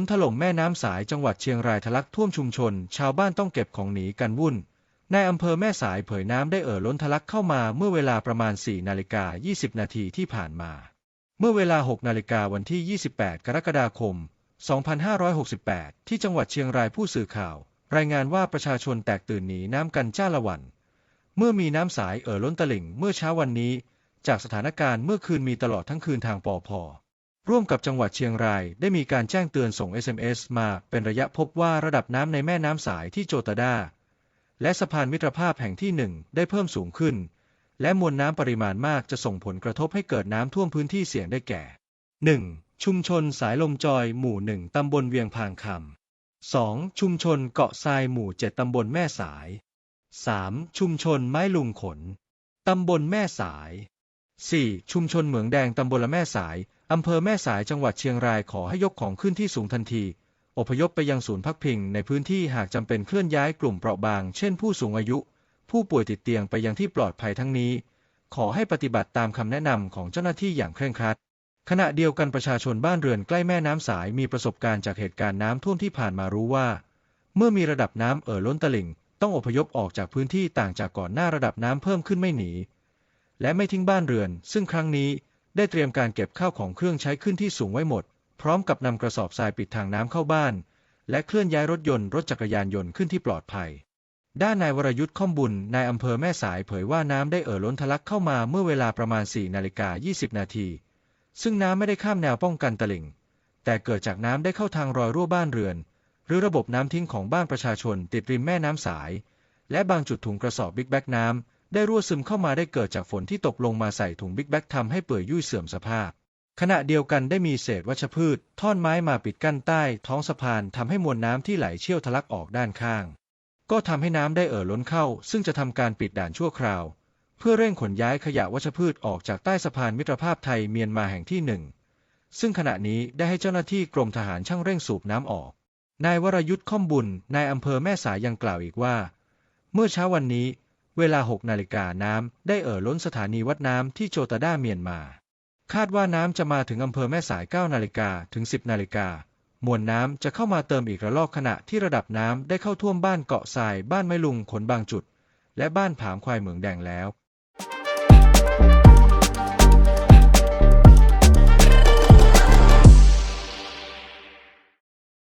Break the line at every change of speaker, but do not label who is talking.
นถล่มแม่น้ำสายจังหวัดเชียงรายทะลักท่วมชุมชน ชาวบ้านต้องเก็บของหนีกันวุ่นในอำเภอแม่สายเผยน้ำได้เอ่อล้นทะลักเข้ามาเมื่อเวลาประมาณ 4 นาฬิกา 20 นาทีที่ผ่านมา เมื่อเวลา 6 นาฬิกาวันที่ 28 กรกฎาคม 2568 ที่จังหวัดเชียงรายผู้สื่อข่าว รายงานว่าประชาชนแตกตื่นหนีน้ำกันจ้าละวัน เมื่อมีน้ำสายเอ่อล้นตลิ่งเมื่อเช้าวันนี้ จากสถานการณ์เมื่อคืนมีตลอดทั้งคืนทางปอพอ ร่วมกับจังหวัดเชียงรายได้มีการแจ้งเตือนส่ง SMS มาเป็นระยะพบว่าระดับน้ำในแม่น้ำสายที่โจตาดา และสะพานมิตรภาพแห่งที่หนึ่งได้เพิ่มสูงขึ้น และมวลน้ำปริมาณมากจะส่งผลกระทบให้เกิดน้ำท่วมพื้นที่เสี่ยงได้แก่ 1. ชุมชนสายลมจอยหมู่หนึ่งตำบลเวียงพางคำ 2. ชุมชนเกาะทรายหมู่เจ็ดตำบลแม่สาย 3. ชุมชนไม้ลุงขน ตำบลแม่สาย 4. ชุมชนเหมืองแดงตำบลละแม่สาย อำเภอแม่สายจังหวัดเชียงรายขอให้ยกของขึ้นที่สูงทันที อพยพไปยังศูนย์พักพิงในพื้นที่หากจำเป็นเคลื่อนย้ายกลุ่มเปราะบาง เช่นผู้สูงอายุ ผู้ป่วยติดเตียงไปยังที่ปลอดภัยทั้งนี้ ขอให้ปฏิบัติตามคำแนะนำของเจ้าหน้าที่อย่างเคร่งครัด ขณะเดียวกันประชาชนบ้านเรือนใกล้แม่น้ำสายมีประสบการณ์จากเหตุการณ์น้ำท่วมที่ผ่านมารู้ว่า เมื่อมีระดับน้ำเอ่อล้นตลิ่ง ต้องอพยพออกจากพื้นที่ต่างจากก่อนหน้าระดับน้ำเพิ่มขึ้นไม่หนี และไม่ทิ้งบ้านเรือน ซึ่งครั้งนี้ ได้เตรียมการเก็บข้าวของเครื่องใช้ขึ้นที่สูงไว้หมด พร้อมกับนำกระสอบทรายปิดทางน้ำเข้าบ้าน และเคลื่อนย้ายรถยนต์รถจักรยานยนต์ขึ้นที่ปลอดภัย ด้านนายวรยุทธ์ข้อมบุญนายอำเภอแม่สายเผยว่าน้ำได้เอ่อล้นทะลักเข้ามาเมื่อเวลาประมาณ4นาฬิกา20 นาที ซึ่งน้ำไม่ได้ข้ามแนวป้องกันตลิ่ง แต่เกิดจากน้ำได้เข้าทางรอยรั่วบ้านเรือน หรือระบบน้ำทิ้งของบ้านประชาชนติดริมแม่น้ำสาย และบางจุดถุงกระสอบบิ๊กแบ็กน้ำ ได้รั่วซึมเข้ามาได้เกิดจากฝนที่ตกลงมาใส่ถุงบิ๊กแบ็กทำให้เปื่อยยุ่ยเสื่อมสภาพ ขณะเดียวกันได้มีเศษวัชพืช ท่อนไม้มาปิดกั้นใต้ ท้องสะพานทำให้มวลน้ำที่ไหลเชี่ยวทะลักออกด้านข้าง ก็ทำให้น้ำได้เอ่อล้นเข้า ซึ่งจะทำการปิดด่านชั่วคราว เพื่อเร่งขนย้ายขยะวัชพืชออกจากใต้สะพานมิตรภาพไทยเมียนมาแห่งที่หนึ่งซึ่งขณะนี้ได้ให้เจ้าหน้าที่กรมทหารช่างเร่งสูบน้ำออก นายวรยุทธ์ข้อมบุญนายอำเภอแม่สายยังกล่าวอีกว่า เมื่อเช้าวันนี้ เวลา 6 นาฬิกาน้ำได้เอ่อล้นสถานีวัดน้ำที่โจตาด้าเมียนมา คาดว่าน้ำจะมาถึงอำเภอแม่สาย 9 นาฬิกาถึง 10 นาฬิกามวลน้ำจะเข้ามาเติมอีกระลอกขณะที่ระดับน้ำได้เข้าท่วมบ้านเกาะทรายบ้านไม้ลุงขนบางจุด และบ้านผามควายเหมืองแดงแล้ว